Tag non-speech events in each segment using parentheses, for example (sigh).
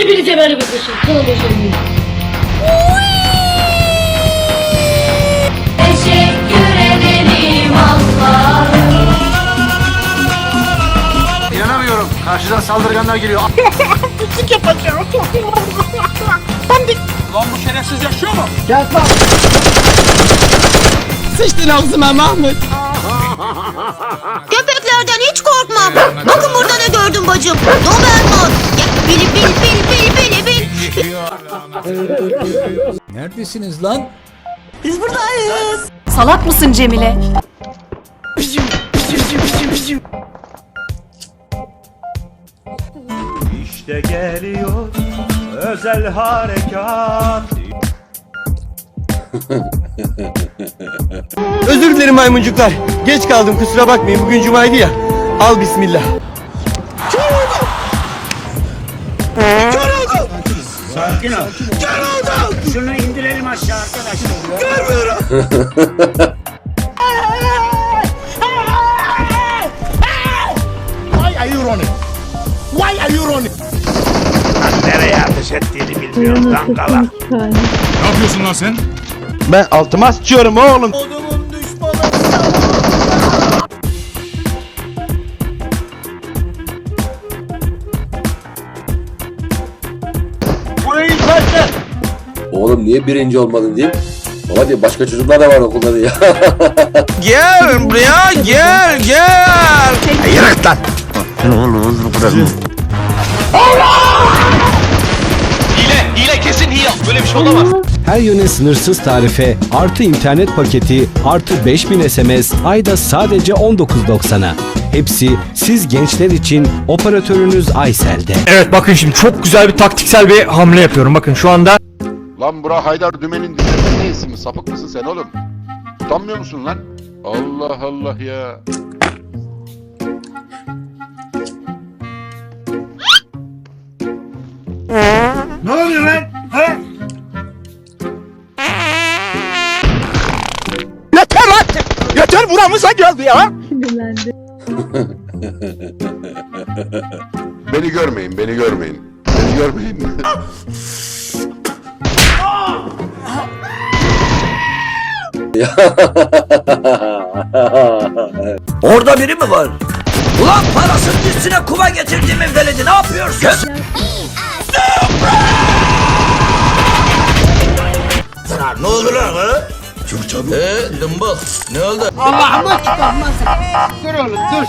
Hepinize merhaba arkadaşlar. Kanalıma hoş geldiniz. Teşekkür ederim Allah'ım. İnanamıyorum. Karşıdan saldırganlar geliyor. (laughs) Lan bu şerefsiz yaşıyor mu? Sıçtın ağzıma Mahmut. Köpeklerden hiç korkmam. Bakın burada ne gördüm bacım. Doberman. Gel bili bil Neredesiniz lan? Salak mısın Cemile? İşte geliyor özel harekat. Özür dilerim maymuncuklar. Geç kaldım kusura bakmayın. Bugün cumaydı ya. Al bismillah. Şunu indirelim aşağı arkadaşlar. Nereye ateş ettiğini bilmiyorum dankala. Ne yapıyorsun lan sen? Ben altıma sıçıyorum oğlum. Oğlum niye birinci olmadın diyeyim. Baba diyor başka çocuklar da var okulda diyor. (laughs) Gel buraya gel gel. Yürü lan. Her yöne sınırsız tarife, artı internet paketi, artı 5000 SMS, ayda sadece 19.90'a. Hepsi siz gençler için operatörünüz Aysel'de. Evet bakın şimdi çok güzel bir taktiksel bir hamle yapıyorum. Bakın şu anda Lan bura Haydar Dümen'in dizisi ne ismi? Sapık mısın sen oğlum? Utanmıyor musun lan? Allah Allah ya. Ne oluyor lan? He? yeter artık. Yeter buramıza geldi ya. Beni görmeyin, beni görmeyin. Beni görmeyin. (laughs) Orada biri mi var? Ulan parasının üstüne kuma getirdiğim evdeledi. Ne yapıyorsun? ne oldu lan ha? Çok çabuk. Ee, dımbıl. Ne oldu? Allah'ıma çıkarmazsın. Dur oğlum dur.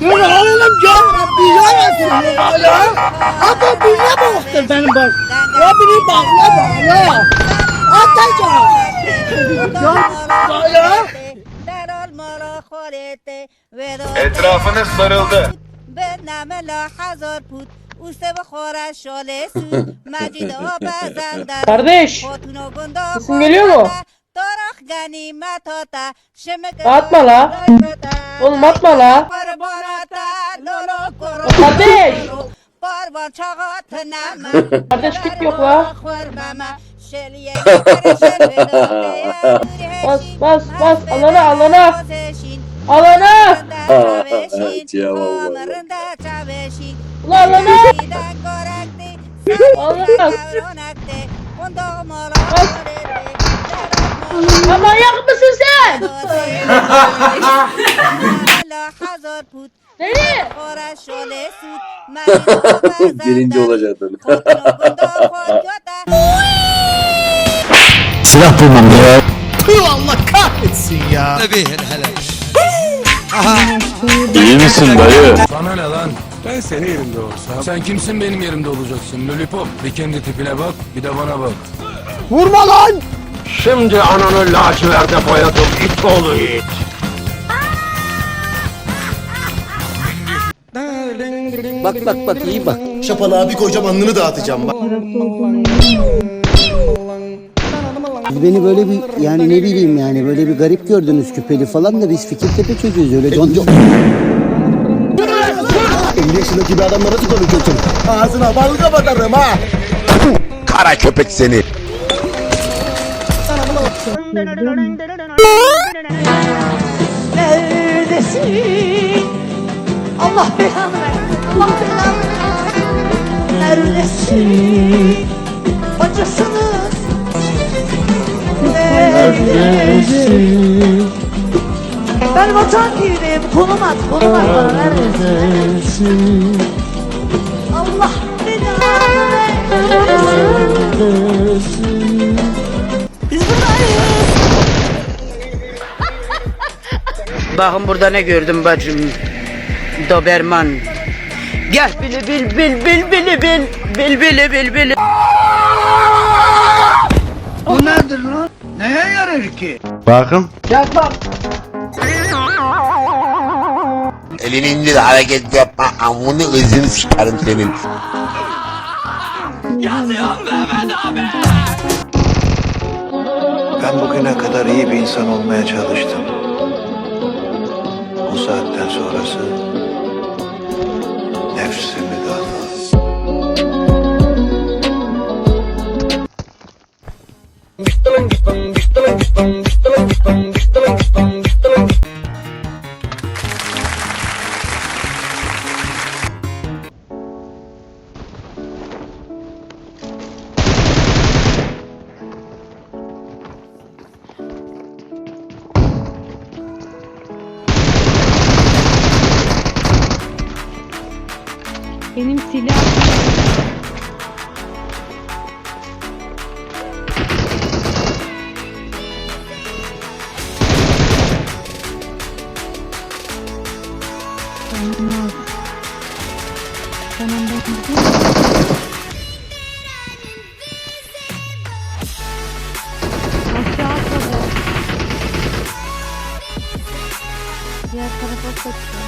Dur oğlum can Rabbi ya Resulallah ya. Abi bu ne baktır benim bak. Ya beni bakla bakla. Atacağım. Etrafınız sarıldı. Kardeş. Sesin geliyor mu? Atma la. Oğlum atma la. Kardeş. Kardeş git yok la. Bas bas bas alana alana. Alana. Ciğer vallahi. Ula alana. Allah. Ya manyak mısın sen? (laughs) Nereye? Birinci olacaktın. Silah bulmam ya. Allah kahretsin ya. İyi misin dayı? Bana ne lan? Ben senin yerimde olsam. Sen kimsin benim yerimde olacaksın Lollipop? Bir kendi tipine bak, bir de bana bak. Vurma lan. Şimdi ananı laciverde boyadım it oğlu it. Bak bak bak iyi bak. Şapalığa bir koyacağım alnını dağıtacağım bak. Beni böyle bir yani ne bileyim yani böyle bir garip gördünüz küpeli falan da biz Fikirtepe çocuğuyuz öyle con. 50 yaşındaki bir adamla nasıl konuşuyorsun? Ağzına bal kapatarım ha. Kara köpek seni. Neredesin? Allah belanı versin. Neredesin? Acısını neredesin? Ben vatan değilim, konum at, konum at bana neredesin? Allah belanı versin. Biz buradayız. Bakın burada ne gördüm bacım. Doberman. Gel bili bil bil bil bili bil bil bili bil bil. Bu nedir lan? Neye yarar ki? Bakın. Elini indir hareket yapma. Amını ızını sikerim senin. Ben bugüne kadar iyi bir insan olmaya çalıştım. Bu saatten sonrası Benim silah Olmaz. Tamam ben gidiyorum. Aşağı atladı. Diğer tarafa kaçtı.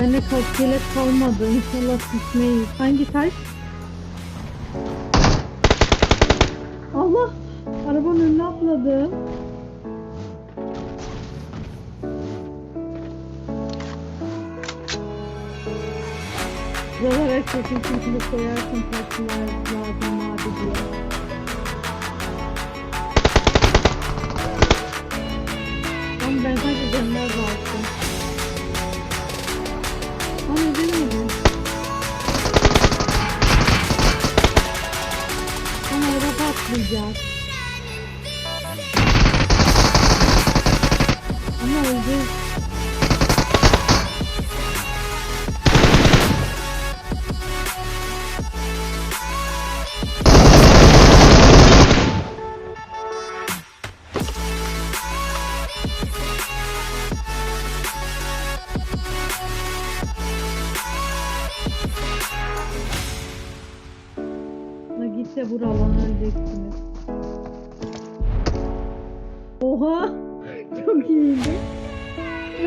bende kalkilet kalmadı. İnşallah düşmeyiz. Hangi taş? Allah! Arabanın önüne atladı. Buralara kesin şimdi koyarsın taşlar lazım öldü. La git de vur alan öleceksiniz. Oha!